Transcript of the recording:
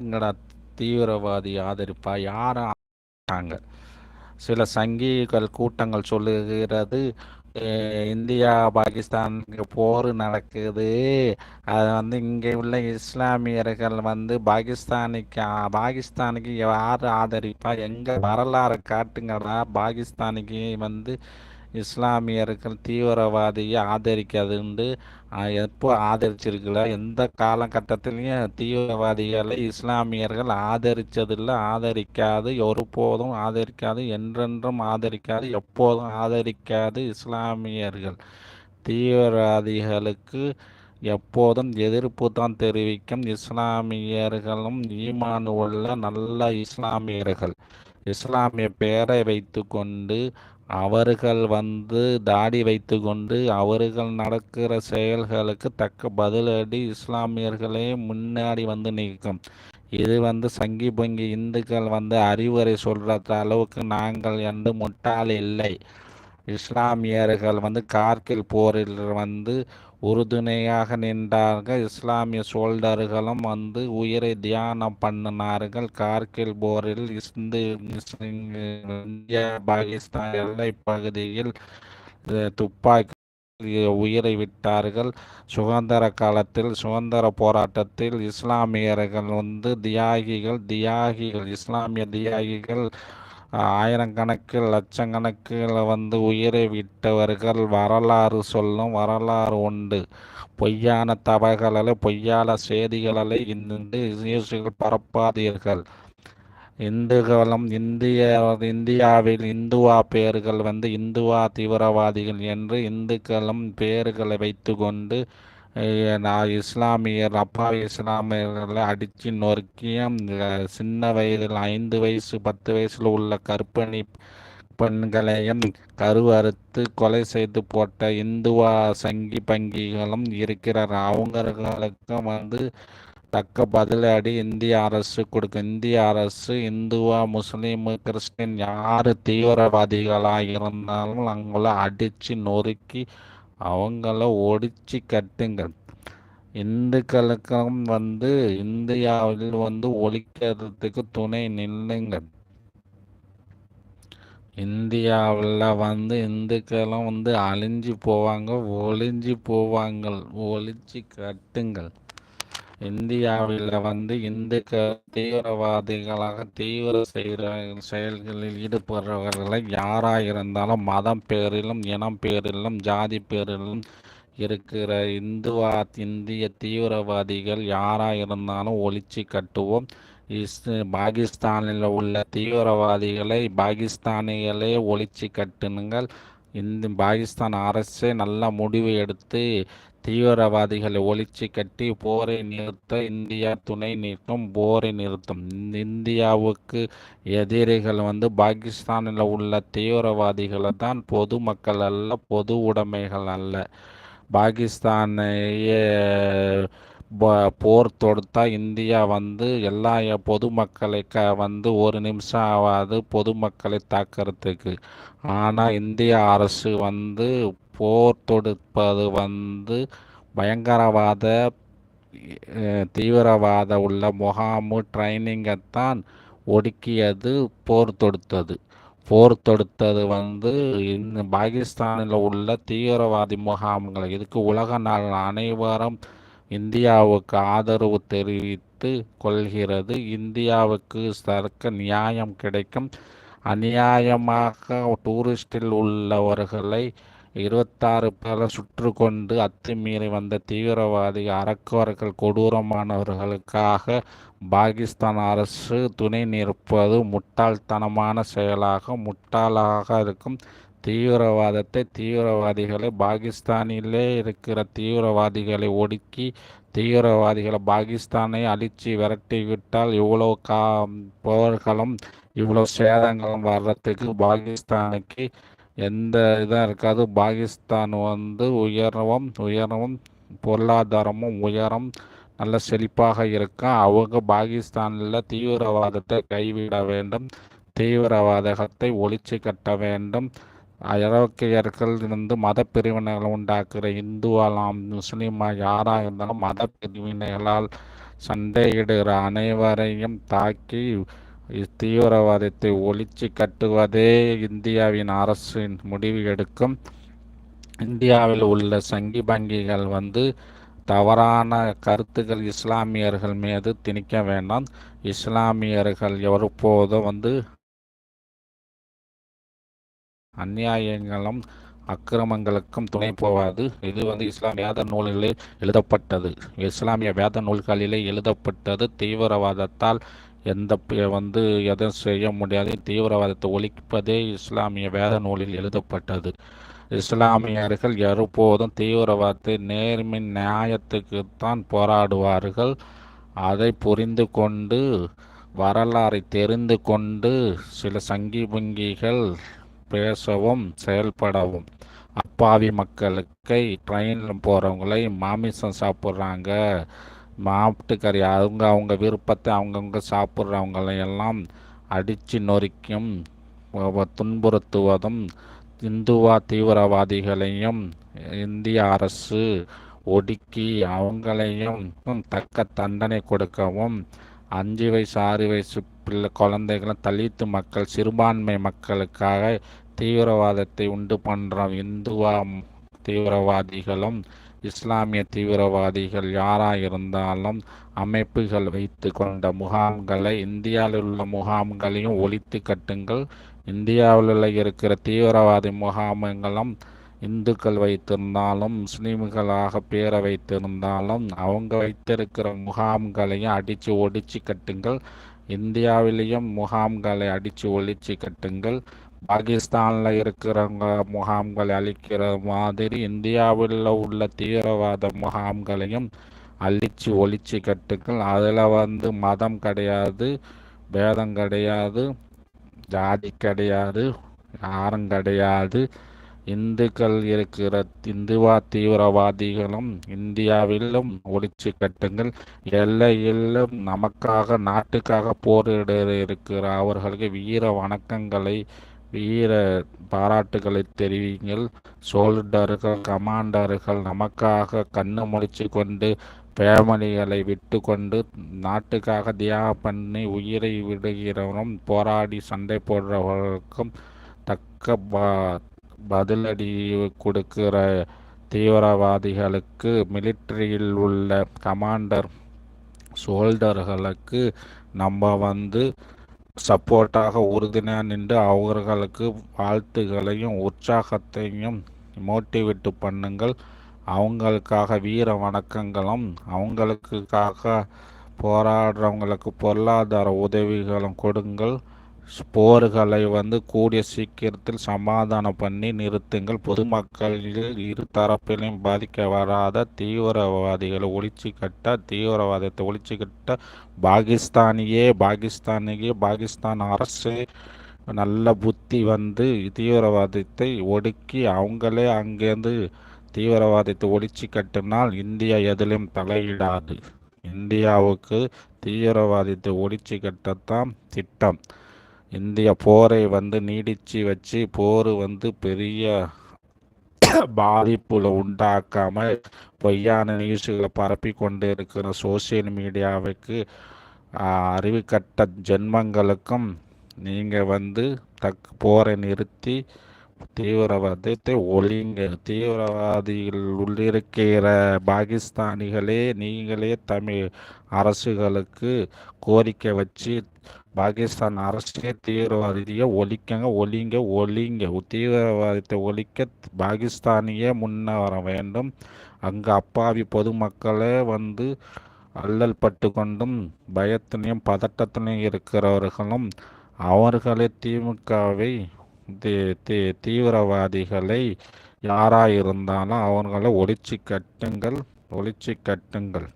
எங்கடா தீவிரவாதி ஆதரிப்பா? யாரும் சில சங்கிகள் கூட்டங்கள் சொல்லுகிறது இந்தியா பாகிஸ்தான் போர் நடக்குது. அது வந்து இங்கே உள்ள இஸ்லாமியர்கள் வந்து பாகிஸ்தானுக்கு பாகிஸ்தானுக்கு யார் ஆதரிப்பா? எங்கள் வரலாறு காட்டுங்கடா. பாகிஸ்தானுக்கு வந்து இஸ்லாமியர்கள் தீவிரவாதியை ஆதரிக்காதுண்டு எப்போ ஆதரிச்சிருக்கல? எந்த காலகட்டத்திலையும் தீவிரவாதிகளை இஸ்லாமியர்கள் ஆதரித்ததில்லை ஆதரிக்காது ஒருபோதும் ஆதரிக்காது என்றென்றும் ஆதரிக்காது எப்போதும் ஆதரிக்காது இஸ்லாமியர்கள். தீவிரவாதிகளுக்கு எப்போதும் எதிர்ப்பு தான் தெரிவிக்கும். இஸ்லாமியர்களும் ஈமான் உள்ள நல்ல இஸ்லாமியர்கள். இஸ்லாமிய பெயரை வைத்து கொண்டு அவர்கள் வந்து தாடி வைத்து கொண்டு அவர்கள் நடக்கிற செயல்களுக்கு தக்க பதிலடி இஸ்லாமியர்களே முன்னாடி வந்து நிற்கும். இது வந்து சங்கி பொங்கி இந்துக்கள் வந்து அறிவுரை சொல்கிற அளவுக்கு நாங்கள் என்று முட்டாள் இல்லை. இஸ்லாமியர்கள் வந்து கார்கில் போரில் வந்து உறுதுணையாக நின்றார்கள். இஸ்லாமிய சோல்டர்களும் வந்து உயிரை தியானம் பண்ணினார்கள். கார்கில் போரில் இந்து இந்தியா பாகிஸ்தான் எல்லை பகுதியில் துப்பாக்கி உயிரை விட்டார்கள். சுதந்திர காலத்தில் சுதந்திர போராட்டத்தில் இஸ்லாமியர்கள் வந்து தியாகிகள் தியாகிகள் இஸ்லாமிய தியாகிகள் ஆயிரக்கணக்கில் லட்சக்கணக்கில் வந்து உயிரை விட்டவர்கள் வரலாறு சொல்லும் வரலாறு உண்டு. பொய்யான தவறுகளை பொய்யான செய்திகளை இந்த நியூஸ்கள் பரப்பாதீர்கள். இந்துக்களும் இந்திய இந்தியாவில் இந்துவா பேர்கள் வந்து இந்துவா தீவிரவாதிகள் என்று இந்துக்களும் பேர்களை வைத்து கொண்டு நான் இஸ்லாமியர் அப்பா இஸ்லாமியர்களை அடித்து நொறுக்கியும் சின்ன வயதில் ஐந்து வயசு பத்து வயசில் உள்ள கற்பணி பெண்களையும் கருவறுத்து கொலை செய்து போட்ட இந்துவா சங்கி பங்கிகளும் இருக்கிறார். அவங்களுக்கும் வந்து தக்க பதிலடி இந்திய அரசு கொடுக்கும் இந்திய அரசு இந்துவா முஸ்லீம் கிறிஸ்டின் யார் தீவிரவாதிகளாக இருந்தாலும் அவங்கள அடித்து நொறுக்கி அவங்கள ஒடிச்சு கட்டுங்கள். இந்துக்களுக்கும் வந்து இந்தியாவில் வந்து ஒழிக்கிறதுக்கு துணை நில்லுங்கள். இந்தியாவில் வந்து இந்துக்களும் வந்து அழிஞ்சு போவாங்க ஒளிஞ்சு போவாங்கள் ஒழிச்சு கட்டுங்கள். இந்தியாவில் வந்து இந்துக்க தீவிரவாதிகளாக தீவிர செய்கிற செயல்களில் ஈடுபடுறவர்களை யாராக இருந்தாலும் மதம் பேரிலும் இனம் பேரிலும் ஜாதி பேரிலும் இருக்கிற இந்துவா இந்திய தீவிரவாதிகள் யாராக இருந்தாலும் ஒழிச்சு கட்டுவோம். இஸ் பாகிஸ்தானில் உள்ள தீவிரவாதிகளை பாகிஸ்தானிகளே ஒழிச்சு கட்டுனுங்கள் இந்த பாகிஸ்தான் அரசே நல்ல முடிவு எடுத்து தீவிரவாதிகளை ஒழிச்சு கட்டி போரை நிறுத்த இந்தியா துணை நிற்கும். போரை நிறுத்தும். இந்தியாவுக்கு எதிரிகள் வந்து பாகிஸ்தானில் உள்ள தீவிரவாதிகளை தான் பொதுமக்கள் அல்ல பொது உடைமைகள் அல்ல. பாகிஸ்தானையே போர் தொடுத்தா இந்தியா வந்து எல்லா பொதுமக்களை க வந்து ஒரு நிமிஷம் ஆகாது பொதுமக்களை தாக்கிறதுக்கு. ஆனால் இந்திய அரசு வந்து போர் தொடுப்பது வந்து பயங்கரவாத தீவிரவாத உள்ள முகாமு ட்ரைனிங்கைத்தான் ஒடுக்கியது போர் தொடுத்தது. போர் தொடுத்தது வந்து இந்த பாகிஸ்தானில் உள்ள தீவிரவாதி முகாம்களை இதுக்கு உலக நாள் அனைவரும் இந்தியாவுக்கு ஆதரவு தெரிவித்து கொள்கிறது. இந்தியாவுக்கு தக்க நியாயம் கிடைக்கும். அநியாயமாக டூரிஸ்டில் உள்ளவர்களை இருபத்தாறு பேரை சுற்று கொண்டு அத்துமீறி வந்த தீவிரவாதி அறக்குவர்கள் கொடூரமானவர்களுக்காக பாகிஸ்தான் அரசு துணை நிற்பது முட்டாள்தனமான செயலாக முட்டாளாக இருக்கும். தீவிரவாதத்தை தீவிரவாதிகளை பாகிஸ்தானிலே இருக்கிற தீவிரவாதிகளை ஒடுக்கி தீவிரவாதிகளை பாகிஸ்தானை அழித்து விரட்டிவிட்டால் இவ்வளோ கா போர்களும் இவ்வளோ சேதங்களும் வர்றதுக்கு பாகிஸ்தானுக்கு எந்த இதாக இருக்காது. பாகிஸ்தான் வந்து உயரவும் உயரவும் பொருளாதாரமும் உயரம் நல்ல செழிப்பாக இருக்கும் அவங்க பாகிஸ்தானில் தீவிரவாதத்தை கைவிட வேண்டும். தீவிரவாதத்தை ஒழிச்சு கட்ட வேண்டும். ஐரோக்கியர்கள் இருந்து மத பிரிவினைகள் உண்டாக்குற இந்துவாலாம் முஸ்லீமா யாராக இருந்தாலும் மத பிரிவினைகளால் சண்டையிடுகிற அனைவரையும் தாக்கி தீவிரவாதத்தை ஒழிச்சு கட்டுவதே இந்தியாவின் அரசின் முடிவு எடுக்கும். இந்தியாவில் உள்ள சங்கி பங்கிகள் வந்து தவறான கருத்துக்கள் இஸ்லாமியர்கள் மீது திணிக்க வேண்டாம். இஸ்லாமியர்கள் ஒருபோதும் வந்து அந்நியாயங்களும் அக்கிரமங்களுக்கும் துணை போவாது இது வந்து இஸ்லாம் வேத நூல்களில் எழுதப்பட்டது. இஸ்லாமிய வேத நூல்களிலே எழுதப்பட்டது தீவிரவாதத்தால் எந்த வந்து எதுவும் செய்ய முடியாது. தீவிரவாதத்தை ஒழிப்பதே இஸ்லாமிய வேத நூலில் எழுதப்பட்டது. இஸ்லாமியர்கள் எப்போதும் தீவிரவாதத்தை நேர்மின் நியாயத்துக்குத்தான் போராடுவார்கள். அதை புரிந்து கொண்டு வரலாறை தெரிந்து கொண்டு சில சங்கி புங்கிகள் பேசவும் செயல்படவும். அப்பாவி மக்களுக்கு ட்ரெயினில் போகிறவங்களை மாமிசம் சாப்பிட்றாங்க. மாட்டுக்கறி அவங்க அவங்க விருப்பத்தை அவங்கவுங்க சாப்பிட்றவங்களையெல்லாம் அடித்து நொறிக்கும் துன்புறுத்துவதும் இந்துவா தீவிரவாதிகளையும் இந்திய அரசு ஒடுக்கி அவங்களையும் தக்க தண்டனை கொடுக்கவும் அஞ்சு வயசு ஆறு வயசு பிள்ளை குழந்தைகளும் தலித்து மக்கள் சிறுபான்மை மக்களுக்காக தீவிரவாதத்தை உண்டு பண்ணுறோம் இந்துவா தீவிரவாதிகளும் இஸ்லாமிய தீவிரவாதிகள் யாராக இருந்தாலும் அமைப்புகள் வைத்து கொண்ட முகாம்களை இந்தியாவில் உள்ள முகாம்களையும் ஒழித்து கட்டுங்கள். இந்தியாவில் இருக்கிற தீவிரவாதி முகாம்களும் இந்துக்கள் வைத்திருந்தாலும் முஸ்லீம்களாக பேர வைத்திருந்தாலும் அவங்க வைத்திருக்கிற முகாம்களையும் அடித்து ஒடிச்சு கட்டுங்கள். இந்தியாவிலேயும் முகாம்களை அடித்து ஒழிச்சு கட்டுங்கள். பாகிஸ்தானில் இருக்கிறவங்க முகாம்களை அழிக்கிற மாதிரி இந்தியாவில் உள்ள தீவிரவாத முகாம்களையும் அழிச்சு ஒழிச்சு கட்டுங்கள் அதில் வந்து மதம் கிடையாது பேதம் கிடையாது ஜாதி கிடையாது யாரும் கிடையாது. இந்துக்கள் இருக்கிற இந்துவா தீவிரவாதிகளும் இந்தியாவிலும் ஒழிச்சு கட்டுங்கள். எல்லையிலும் நமக்காக நாட்டுக்காக போரிட இருக்கிற அவர்களுக்கு வீர வணக்கங்களை வீர பாராட்டுகளை தெரிவிங்கள் சோல்டர்கள் கமாண்டர்கள் நமக்காக கண்ணு முடிச்சு கொண்டு ஃபேமிலிகளை விட்டு கொண்டு நாட்டுக்காக தியாகம் பண்ணி உயிரை விடுகிறவரும் போராடி சண்டை போடுறவர்களுக்கும் தக்க பதிலடி கொடுக்கிற தீவிரவாதிகளுக்கு மிலிட்ரியில் உள்ள கமாண்டர் சோல்டர்களுக்கு நம்ம வந்து சப்போர்ட்டாக உறுதுணையாக நின்று அவர்களுக்கு வாழ்த்துகளையும் உற்சாகத்தையும் மோட்டிவேட்டு பண்ணுங்கள். அவங்களுக்காக வீர வணக்கங்களும் அவங்களுக்காக போராடுறவங்களுக்கு பொருளாதார உதவிகளும் கொடுங்கள். போர்களை வந்து கூடிய சீக்கிரத்தில் சமாதானம் பண்ணி நிறுத்துங்கள். பொதுமக்களில் இரு தரப்பிலையும் பாதிக்க வராத தீவிரவாதிகளை ஒழிச்சு கட்ட தீவிரவாதத்தை ஒழிச்சு கட்ட பாகிஸ்தானியே பாகிஸ்தானியே பாகிஸ்தான் அரசு நல்ல புத்தி வந்து தீவிரவாதத்தை ஒடுக்கி அவங்களே அங்கேருந்து தீவிரவாதத்தை ஒழிச்சு கட்டினால் இந்தியா எதிலும் தலையிடாது. இந்தியாவுக்கு தீவிரவாதத்தை ஒழிச்சு கட்டத்தான் திட்டம். இந்திய போரை வந்து நீடித்து வச்சு போர் வந்து பெரிய பாதிப்புல உண்டாக்காமல் பொய்யான நியூஸ்களை பரப்பி கொண்டு இருக்கிற சோசியல் மீடியாவுக்கு அறிவுக்கட்ட ஜென்மங்களுக்கும் நீங்கள் வந்து தக் போரை நிறுத்தி தீவிரவாதத்தை ஒழிங்க. தீவிரவாதிகள் உள்ளிருக்கிற பாகிஸ்தானிகளே நீங்களே தமிழ் அரசுகளுக்கு கோரிக்கை வச்சு பாகிஸ்தான் அரசே தீவிரவாதியை ஒழிக்கங்க ஒழிங்க ஒழிங்க. தீவிரவாதத்தை ஒழிக்க பாகிஸ்தானியே முன்ன வர வேண்டும். அங்கே அப்பாவி பொதுமக்களே வந்து அல்லல் பட்டு கொண்டும் பயத்திலையும் பதட்டத்திலையும் இருக்கிறவர்களும் அவர்களே திமுகவை தீவிரவாதிகளை யாராக இருந்தாலும் அவர்களை ஒழிச்சு கட்டுங்கள் ஒழிச்சு கட்டுங்கள்.